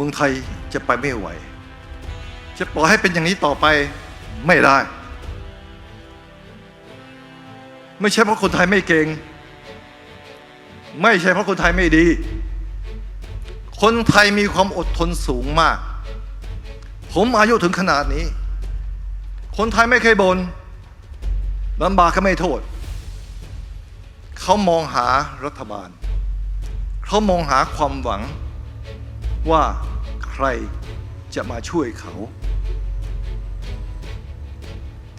เมืองไทยจะไปไม่ไหว จะปล่อยให้เป็นอย่างนี้ต่อไปไม่ได้ ไม่ใช่เพราะคนไทยไม่เก่ง ไม่ใช่เพราะคนไทยไม่ดี คนไทยมีความอดทนสูงมาก ผมอายุถึงขนาดนี้ คนไทยไม่เคยบน่นลำบากก็ไม่โทษ เขามองหารัฐบาล เขามองหาความหวังว่า รจะมาช่วยเขา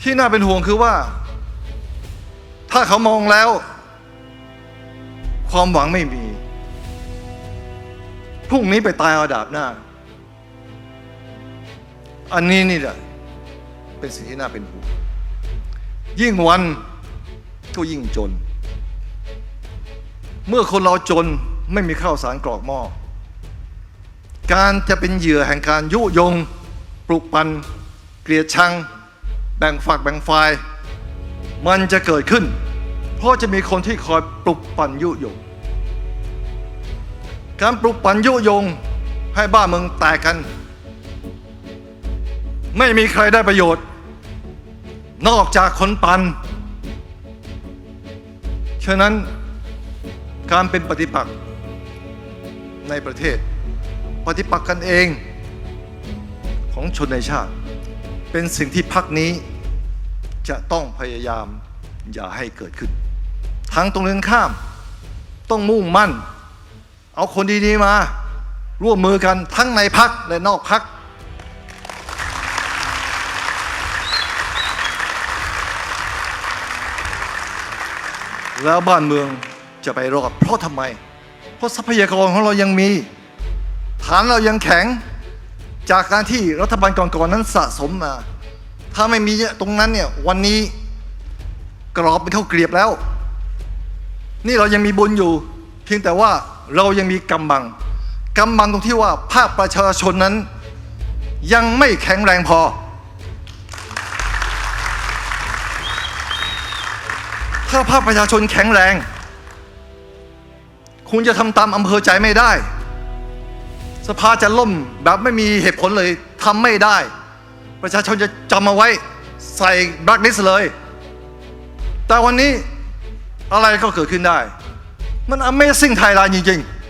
ที่น่าเป็นห่วงคือว่า ถ้าเขามองแล้ว ความหวังไม่มีพรุ่งนี้ไปตายอาดาบหน้า อันนี้นี่แหละเป็นสิ่งที่น่าเป็นห่วงยิ่งวันก็ยิ่งจน เมื่อคนเราจนไม่มีข้าวสารกรอกหม้อ การจะเป็นเหยื่อแห่งการยุยง ปลุกปั่นเกลียดชัง แบ่งฝักแบ่งฝ่าย มันจะเกิดขึ้น เพราะจะมีคนที่คอยปลุกปั่นยุยง การปลุกปั่นยุยงให้บ้านเมืองแตกกัน ไม่มีใครได้ประโยชน์ นอกจากคนปันฉะนั้นการเป็นปฏิปักษ์ในประเทศ ปฏิปักษ์กันเองของชนในชาติ เป็นสิ่งที่พักนี้จะต้องพยายามอย่าให้เกิดขึ้นทั้งตรงนั้นข้ามต้องมุ่งมั่น เอาคนดีๆมา ร่วมมือกันทั้งในพักและนอกพักแล้วบ้านเมืองจะไปรอดเพราะทำไม เพราะทรัพยากรของเรายังมี ฐานเรายังแข็งจากการที่รัฐบาลก่อนๆนั้นสะสมมา ถ้าไม่มีตรงนั้นเนี่ยวันนี้กรอบเป็นข้าเกรียบแล้ว นี่เรายังมีบุญอยู่ เพียงแต่ว่าเรายังมีกำบังกำบังตรงที่ว่าภาคประชาชนนั้น ยังไม่แข็งแรงพอ ถ้าภาคประชาชนแข็งแรง คุณจะทำตามอำเภอใจไม่ได้ สภาจะล่มแบบไม่มีเหตุผลเลยทำไม่ได้ ประชาชนจะจำเอาไว้ใส่แบล็คลิสเลย แต่วันนี้อะไรก็เกิดขึ้นได้ มัน Amazing Thailand จริงๆ